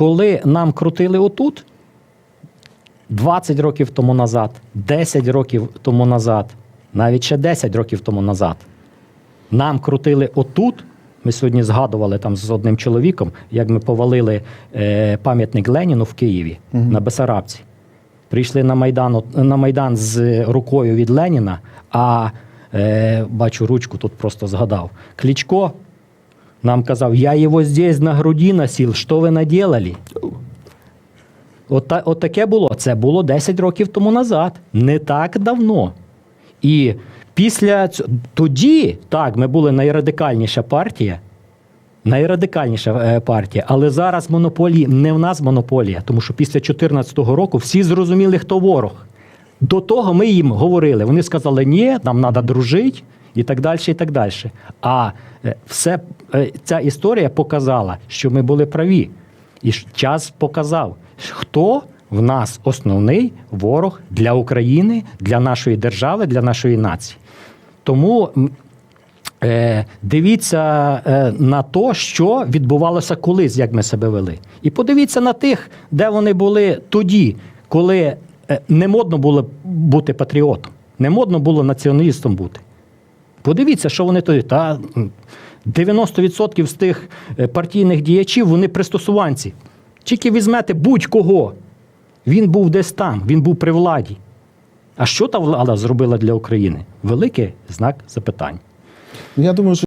коли нам крутили отут 20 років тому назад, 10 років тому назад, навіть ще 10 років тому назад, нам крутили отут. Ми сьогодні згадували там з одним чоловіком, як ми повалили е, пам'ятник Леніну в Києві на Бесарабці. Прийшли на Майдан, на Майдан з рукою від Леніна, а е, бачу, ручку тут просто згадав. Кличко нам казав, я його здесь на груді носив, що ви наделали? От, та, от таке було. Це було 10 років тому назад. Не так давно. І після цього тоді, так, ми були найрадикальніша партія. Найрадикальніша е, партія, але зараз монополії не в нас монополія, тому що після 2014 року всі зрозуміли, хто ворог. До того ми їм говорили. Вони сказали, ні, нам треба дружити і так далі. і так далі. А е, все, е, ця історія показала, що ми були праві. І час показав, хто в нас основний ворог для України, для нашої держави, для нашої нації. Тому Е, дивіться е, на те, що відбувалося колись, як ми себе вели. І подивіться на тих, де вони були тоді, коли е, не модно було бути патріотом, не модно було націоналістом бути. Подивіться, що вони тоді. Та 90% з тих е, партійних діячів вони пристосуванці. Тільки візьмете будь-кого. Він був десь там, він був при владі. А що та влада зробила для України? Великий знак запитань. Я думаю, що